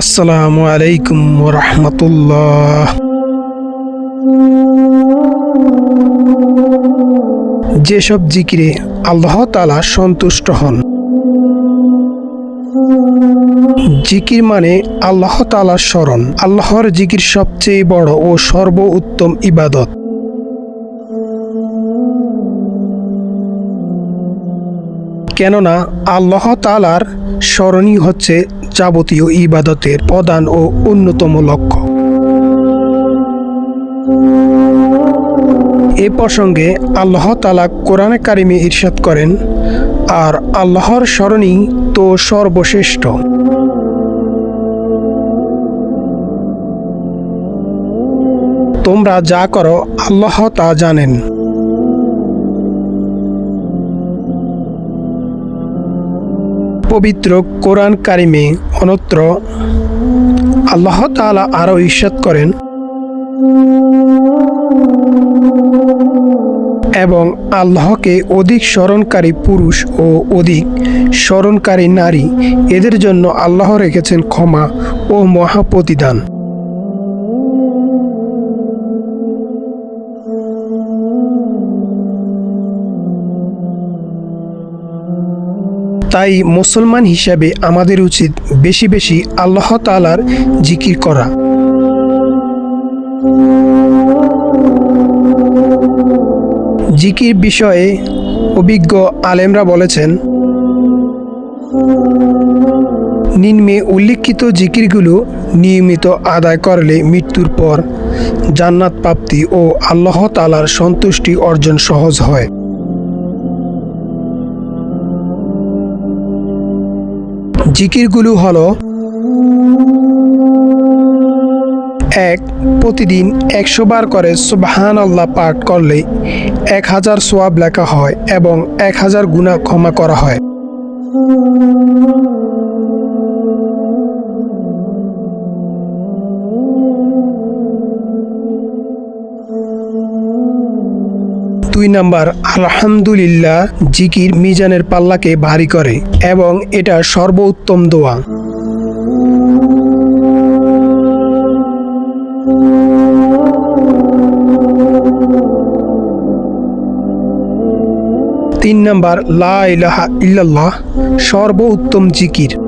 আসসালামু আলাইকুম রহমতুল্লাহ। যেসব জিকিরে আল্লাহ তালা সন্তুষ্ট হন, জিকির মানে আল্লাহ তালার স্মরণ, আল্লাহর জিকির সবচেয়ে বড় ও সর্ব উত্তম ইবাদত। কেননা আল্লাহ তালার স্মরণই হচ্ছে যাবতীয় ইবাদতের প্রধান ও অন্যতম লক্ষ্য। এ প্রসঙ্গে আল্লাহ তালা কোরআনে কারিমে ইরশাদ করেন, আর আল্লাহর স্মরণই তো সর্বশ্রেষ্ঠ। তোমরা যা করো, আল্লাহ তা জানেন। পবিত্র কোরআন কারিমে অনত্র আল্লাহ তালা আরও ঈর্ষাদ করেন এবং আল্লাহকে অধিক স্মরণকারী পুরুষ ও অধিক স্মরণকারী নারী, এদের জন্য আল্লাহ রেখেছেন ক্ষমা ও মহাপ্রতিদান। তাই মুসলমান হিসাবে আমাদের উচিত বেশি বেশি আল্লাহ তালার জিকির করা। জিকির বিষয়ে অভিজ্ঞ আলেমরা বলেছেন, নিম্নে উল্লিখিত জিকিরগুলো নিয়মিত আদায় করলে মৃত্যুর পর জান্নাত প্রাপ্তি ও আল্লাহ তালার সন্তুষ্টি অর্জন সহজ হয়। জিকিরগুলো হল এক, প্রতিদিন একশো বার করে সুবাহান আল্লাহ পাঠ করলে এক হাজার সোয়াব লেখা হয় এবং এক হাজার গুণা ক্ষমা করা হয়। দুই নাম্বার, আলহামদুলিল্লাহ, জিকির মিজানের পাল্লাকে ভারী করে এবং এটা সর্বোত্তম দোয়া। তিন নাম্বার, লা ইলাহা ইল্লাল্লাহ, সর্বোত্তম জিকির।